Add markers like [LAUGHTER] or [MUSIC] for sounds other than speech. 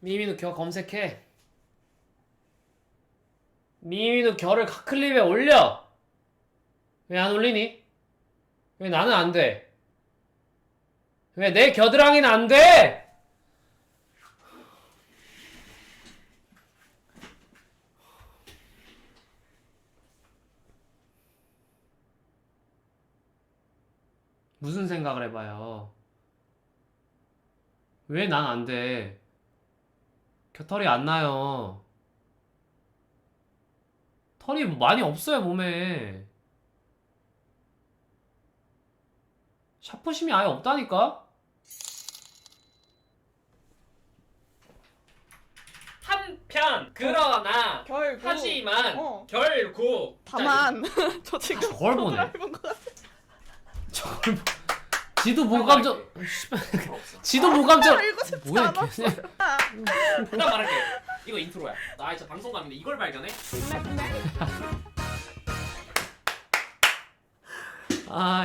미미누 겨 검색해. 미미누 겨를 카클립에 올려. 왜 안 올리니? 왜 나는 안 돼? 왜 내 겨드랑이는 안 돼? 무슨 생각을 해봐요. 왜 난 안 돼? 겨털이 안 나요. 털이 많이 없어요, 몸에. 샤프심이 아예 없다니까? 한편 그러나 결국 하지만 어. 결국 다만 [LAUGHS] 저 지금 저걸 보네. 저걸 보- 지도 모감정 [LAUGHS] 지도 모감정 이거 진짜 뭐야 안 이게 일단 [LAUGHS] 말할게. 이거 인트로야. 나 진짜 방송감인데 이걸 발견해? 아